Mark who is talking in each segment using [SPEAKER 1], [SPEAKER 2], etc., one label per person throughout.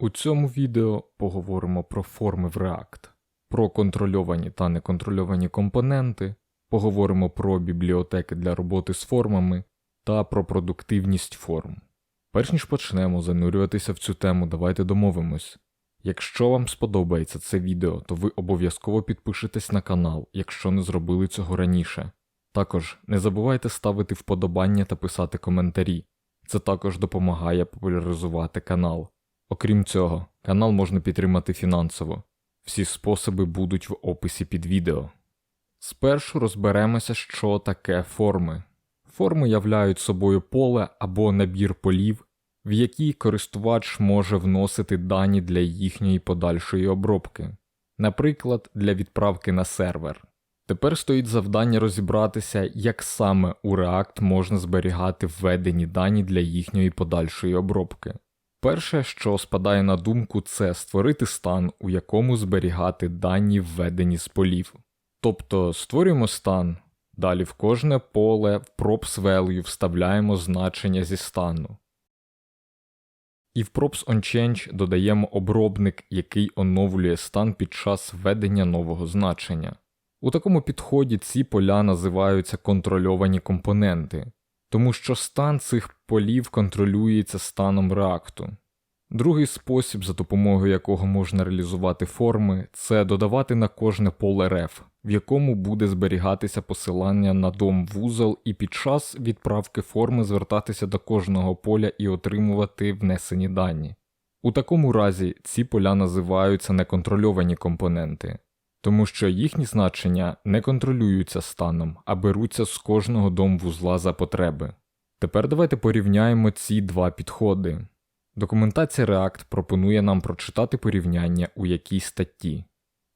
[SPEAKER 1] У цьому відео поговоримо про форми в React, про контрольовані та неконтрольовані компоненти, поговоримо про бібліотеки для роботи з формами та про продуктивність форм. Перш ніж почнемо занурюватися в цю тему, давайте домовимось. Якщо вам сподобається це відео, то ви обов'язково підпишитесь на канал, якщо не зробили цього раніше. Також не забувайте ставити вподобання та писати коментарі. Це також допомагає популяризувати канал. Окрім цього, канал можна підтримати фінансово. Всі способи будуть в описі під відео. Спершу розберемося, що таке форми. Форми являють собою поле або набір полів, в які користувач може вносити дані для їхньої подальшої обробки, наприклад, для відправки на сервер. Тепер стоїть завдання розібратися, як саме у React можна зберігати введені дані для їхньої подальшої обробки. Перше, що спадає на думку, це створити стан, у якому зберігати дані введені з полів. Тобто створюємо стан, далі в кожне поле в props value вставляємо значення зі стану. І в props onChange додаємо обробник, який оновлює стан під час введення нового значення. У такому підході ці поля називаються контрольовані компоненти, тому що стан цих полів контролюється станом реакту. Другий спосіб, за допомогою якого можна реалізувати форми, це додавати на кожне поле ref, в якому буде зберігатися посилання на дом вузол і під час відправки форми звертатися до кожного поля і отримувати внесені дані. У такому разі ці поля називаються неконтрольовані компоненти, тому що їхні значення не контролюються станом, а беруться з кожного дом-вузла за потреби. Тепер давайте порівняємо ці два підходи. Документація React пропонує нам прочитати порівняння у якій статті.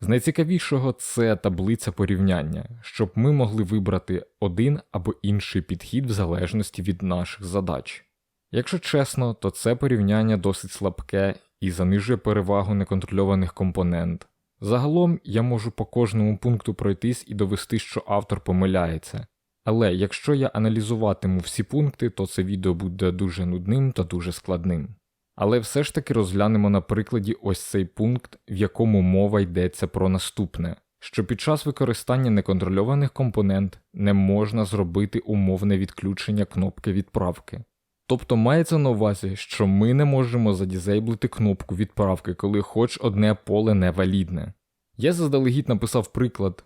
[SPEAKER 1] З найцікавішого це таблиця порівняння, щоб ми могли вибрати один або інший підхід в залежності від наших задач. Якщо чесно, то це порівняння досить слабке і занижує перевагу неконтрольованих компонент. Загалом я можу по кожному пункту пройтись і довести, що автор помиляється. Але якщо я аналізуватиму всі пункти, то це відео буде дуже нудним та дуже складним. Але все ж таки розглянемо на прикладі ось цей пункт, в якому мова йдеться про наступне, що під час використання неконтрольованих компонент не можна зробити умовне відключення кнопки відправки. Тобто мається на увазі, що ми не можемо задізейблити кнопку відправки, коли хоч одне поле невалідне. Я заздалегідь написав приклад.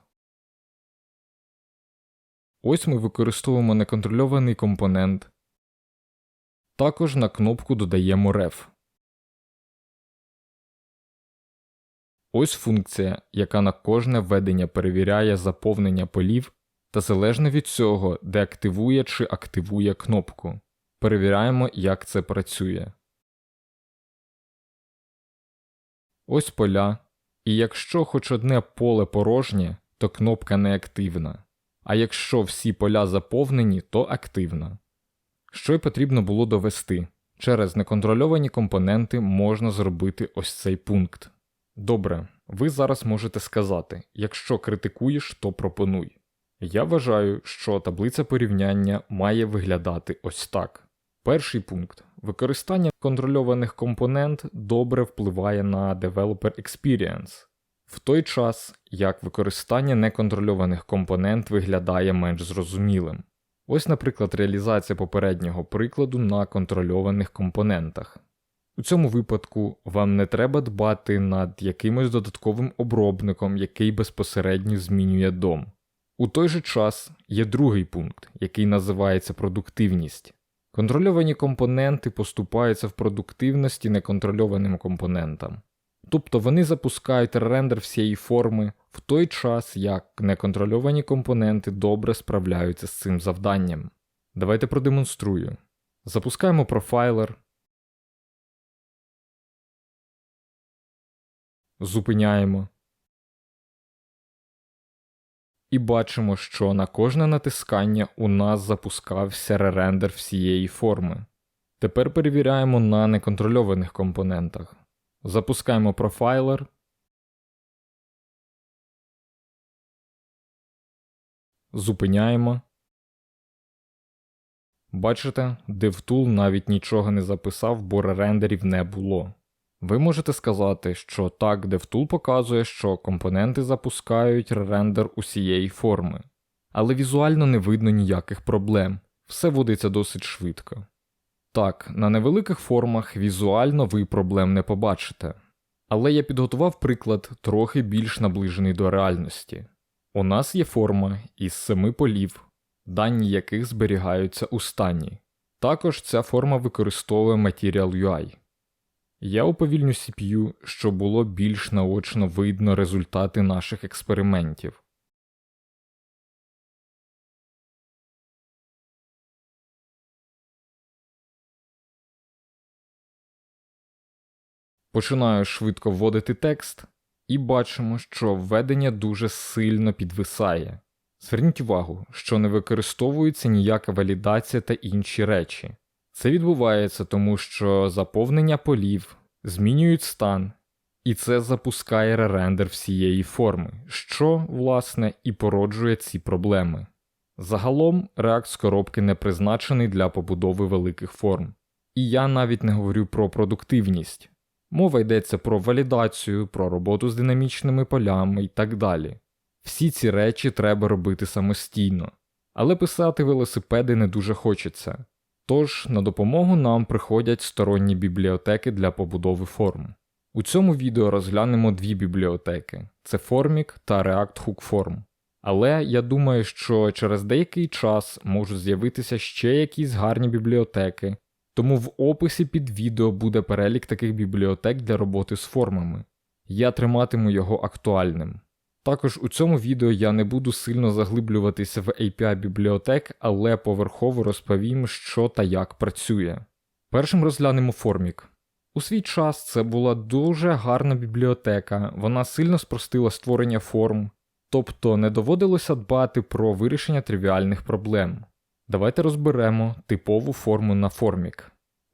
[SPEAKER 1] Ось ми використовуємо неконтрольований компонент. Також на кнопку додаємо ref. Ось функція, яка на кожне введення перевіряє заповнення полів та залежно від цього деактивує чи активує кнопку. Перевіряємо, як це працює. Ось поля. І якщо хоч одне поле порожнє, то кнопка неактивна. А якщо всі поля заповнені, то активна. Що й потрібно було довести. Через неконтрольовані компоненти можна зробити ось цей пункт. Добре, ви зараз можете сказати, якщо критикуєш, то пропонуй. Я вважаю, що таблиця порівняння має виглядати ось так. Перший пункт. Використання контрольованих компонент добре впливає на Developer Experience, в той час як використання неконтрольованих компонент виглядає менш зрозумілим. Ось, наприклад, реалізація попереднього прикладу на контрольованих компонентах. У цьому випадку вам не треба дбати над якимось додатковим обробником, який безпосередньо змінює дом. У той же час є другий пункт, який називається продуктивність. Контрольовані компоненти поступаються в продуктивності неконтрольованим компонентам. Тобто вони запускають рендер всієї форми в той час, як неконтрольовані компоненти добре справляються з цим завданням. Давайте продемонструю. Запускаємо профайлер. Зупиняємо. І бачимо, що на кожне натискання у нас запускався ререндер всієї форми. Тепер перевіряємо на неконтрольованих компонентах. Запускаємо профайлер. Зупиняємо. Бачите, DevTool навіть нічого не записав, бо ререндерів не було. Ви можете сказати, що так DevTool показує, що компоненти запускають рендер усієї форми, але візуально не видно ніяких проблем, все водиться досить швидко. Так, на невеликих формах візуально ви проблем не побачите, але я підготував приклад трохи більш наближений до реальності. У нас є форма із семи полів, дані яких зберігаються у стані. Також ця форма використовує Material UI. Я уповільню CPU, щоб було більш наочно видно результати наших експериментів. Починаю швидко вводити текст, і бачимо, що введення дуже сильно підвисає. Зверніть увагу, що не використовується ніяка валідація та інші речі. Це відбувається тому, що заповнення полів змінюють стан, і це запускає ререндер всієї форми, що, власне, і породжує ці проблеми. Загалом React з коробки не призначений для побудови великих форм. І я навіть не говорю про продуктивність. Мова йдеться про валідацію, про роботу з динамічними полями і так далі. Всі ці речі треба робити самостійно, але писати велосипеди не дуже хочеться. Тож на допомогу нам приходять сторонні бібліотеки для побудови форм. У цьому відео розглянемо дві бібліотеки: це Formic та React Hook Form. Але я думаю, що через деякий час можуть з'явитися ще якісь гарні бібліотеки, тому в описі під відео буде перелік таких бібліотек для роботи з формами. Я триматиму його актуальним. Також у цьому відео я не буду сильно заглиблюватися в API бібліотек, але поверхово розповім, що та як працює. Першим розглянемо Formic. У свій час це була дуже гарна бібліотека, вона сильно спростила створення форм, тобто не доводилося дбати про вирішення тривіальних проблем. Давайте розберемо типову форму на Formic.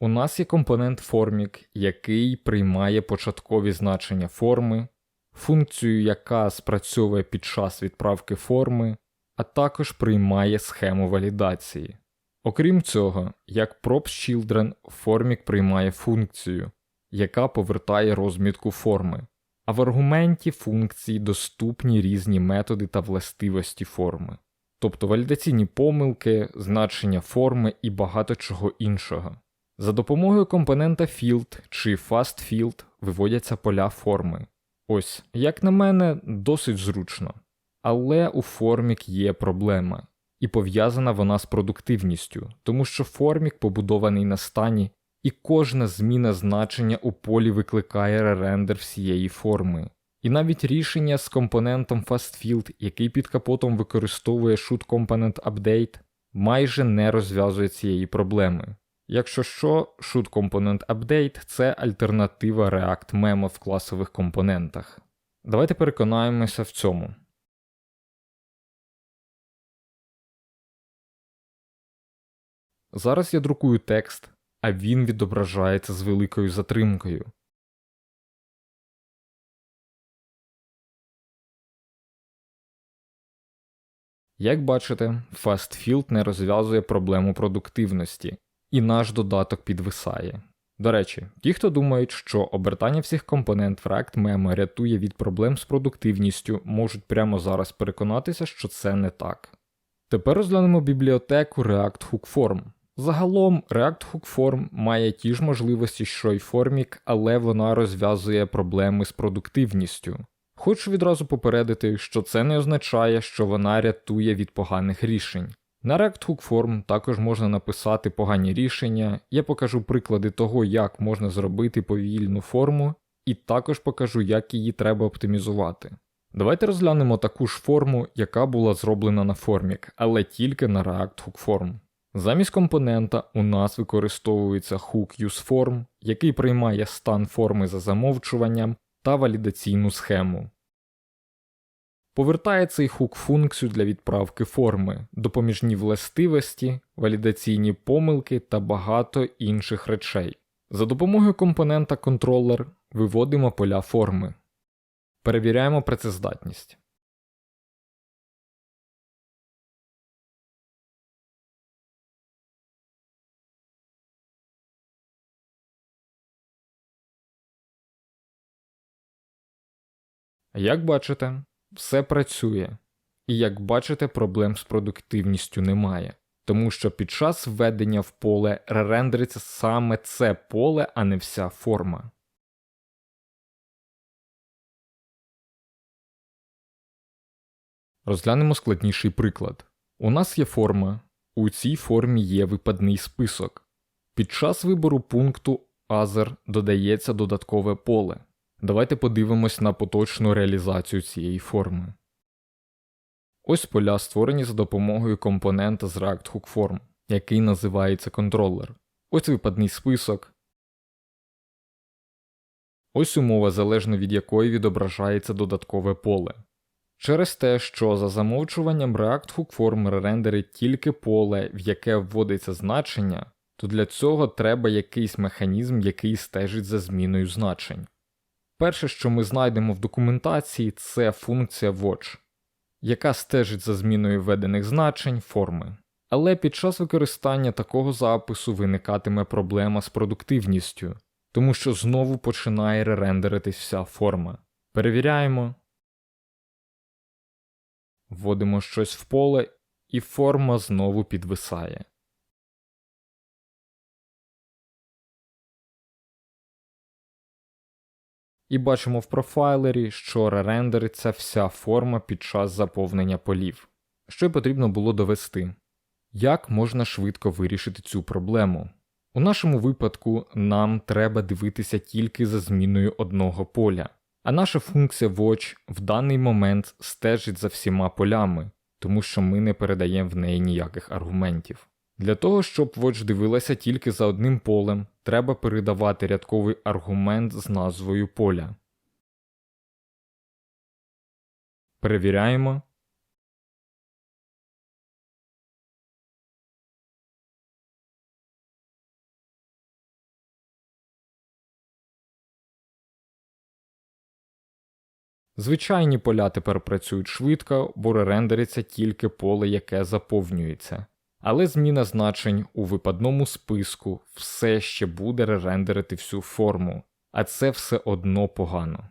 [SPEAKER 1] У нас є компонент Formic, який приймає початкові значення форми, функцію, яка спрацьовує під час відправки форми, а також приймає схему валідації. Окрім цього, як props.children, Formic приймає функцію, яка повертає розмітку форми, а в аргументі функції доступні різні методи та властивості форми, тобто валідаційні помилки, значення форми і багато чого іншого. За допомогою компонента field чи fastField виводяться поля форми. Ось, як на мене, досить зручно. Але у Формік є проблема, і пов'язана вона з продуктивністю, тому що Формік побудований на стані, і кожна зміна значення у полі викликає ререндер всієї форми. І навіть рішення з компонентом FastField, який під капотом використовує shoot component update, майже не розв'язує цієї проблеми. Якщо що, shoot component update це альтернатива React Memo в класових компонентах. Давайте переконаємося в цьому. Зараз я друкую текст, а він відображається з великою затримкою. Як бачите, FastField не розв'язує проблему продуктивності, і наш додаток підвисає. До речі, ті, хто думають, що обертання всіх компонент в React Memo рятує від проблем з продуктивністю, можуть прямо зараз переконатися, що це не так. Тепер розглянемо бібліотеку React Hook Form. Загалом React Hook Form має ті ж можливості, що й Formic, але вона розв'язує проблеми з продуктивністю. Хочу відразу попередити, що це не означає, що вона рятує від поганих рішень. На React також можна написати погані рішення, я покажу приклади того, як можна зробити повільну форму, і також покажу, як її треба оптимізувати. Давайте розглянемо таку ж форму, яка була зроблена на Formic, але тільки на React Hook. Замість компонента у нас використовується Hook UseForm, який приймає стан форми за замовчуванням та валідаційну схему. Повертає цей хук функцію для відправки форми, допоміжні властивості, валідаційні помилки та багато інших речей. За допомогою компонента контролер виводимо поля форми. Перевіряємо працездатність. Як бачите, все працює. І як бачите, проблем з продуктивністю немає, тому що під час введення в поле ререндериться саме це поле, а не вся форма. Розглянемо складніший приклад. У нас є форма, у цій формі є випадний список. Під час вибору пункту Other додається додаткове поле. Давайте подивимось на поточну реалізацію цієї форми. Ось поля створені за допомогою компонента з React Hook Form, який називається контролер. Ось випадний список. Ось умова, залежно від якої відображається додаткове поле. Через те, що за замовчуванням React Hook Form рендерить тільки поле, в яке вводиться значення, то для цього треба якийсь механізм, який стежить за зміною значень. Перше, що ми знайдемо в документації, це функція watch, яка стежить за зміною введених значень форми. Але під час використання такого запису виникатиме проблема з продуктивністю, тому що знову починає ререндеритись вся форма. Перевіряємо. Вводимо щось в поле, і форма знову підвисає. І бачимо в профайлері, що ререндериться вся форма під час заповнення полів. Що й потрібно було довести. Як можна швидко вирішити цю проблему? У нашому випадку нам треба дивитися тільки за зміною одного поля, а наша функція watch в даний момент стежить за всіма полями, тому що ми не передаємо в неї ніяких аргументів. Для того, щоб watch дивилася тільки за одним полем, треба передавати рядковий аргумент з назвою поля. Перевіряємо. Звичайні поля тепер працюють швидко, бо ререндериться тільки поле, яке заповнюється. Але зміна значень у випадному списку все ще буде ререндерити всю форму, а це все одно погано.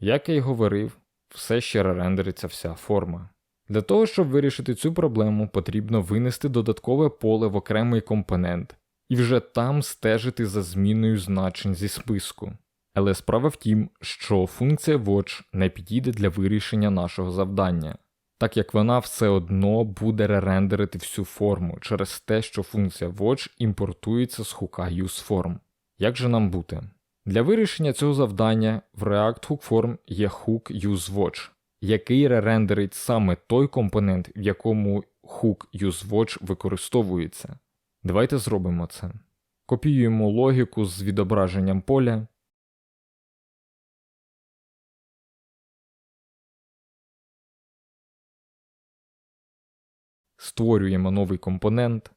[SPEAKER 1] Як я й говорив, все ще ререндериться вся форма. Для того, щоб вирішити цю проблему, потрібно винести додаткове поле в окремий компонент і вже там стежити за зміною значень зі списку. Але справа в тім, що функція watch не підійде для вирішення нашого завдання, так як вона все одно буде ререндерити всю форму через те, що функція watch імпортується з хука useForm. Як же нам бути? Для вирішення цього завдання в React Hook Form є хук useWatch, який ререндерить саме той компонент, в якому хук useWatch використовується. Давайте зробимо це. Копіюємо логіку з відображенням поля. Створюємо новий компонент.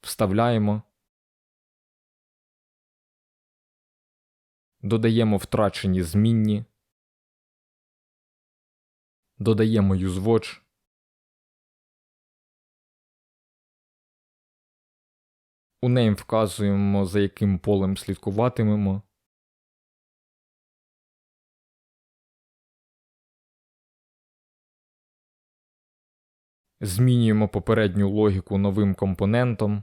[SPEAKER 1] Вставляємо. Додаємо втрачені змінні. Додаємо useWatch. У name вказуємо, за яким полем слідкуватимемо. Змінюємо попередню логіку новим компонентом.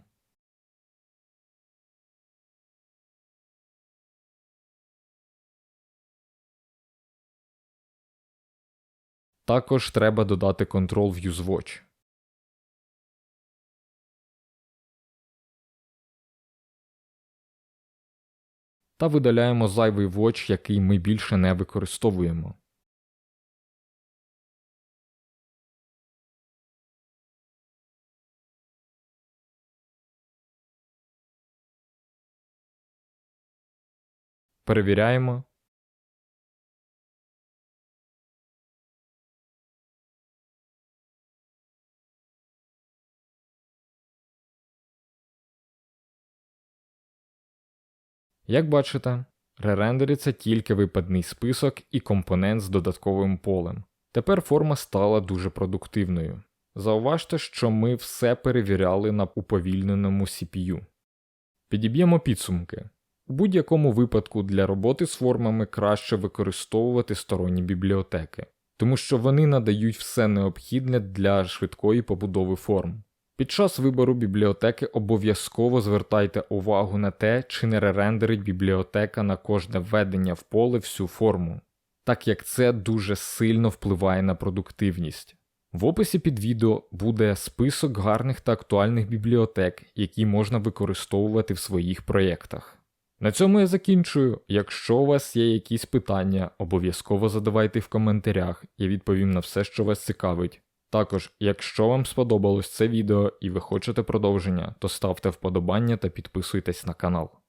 [SPEAKER 1] Також треба додати контрол в useWatch. Та видаляємо зайвий воч, який ми більше не використовуємо. Перевіряємо. Як бачите, ререндериться тільки випадний список і компонент з додатковим полем. Тепер форма стала дуже продуктивною. Зауважте, що ми все перевіряли на уповільненому CPU. Підіб'ємо підсумки. У будь-якому випадку для роботи з формами краще використовувати сторонні бібліотеки, тому що вони надають все необхідне для швидкої побудови форм. Під час вибору бібліотеки обов'язково звертайте увагу на те, чи не ререндерить бібліотека на кожне введення в поле всю форму, так як це дуже сильно впливає на продуктивність. В описі під відео буде список гарних та актуальних бібліотек, які можна використовувати в своїх проєктах. На цьому я закінчую. Якщо у вас є якісь питання, обов'язково задавайте в коментарях, я відповім на все, що вас цікавить. Також, якщо вам сподобалось це відео і ви хочете продовження, то ставте вподобання та підписуйтесь на канал.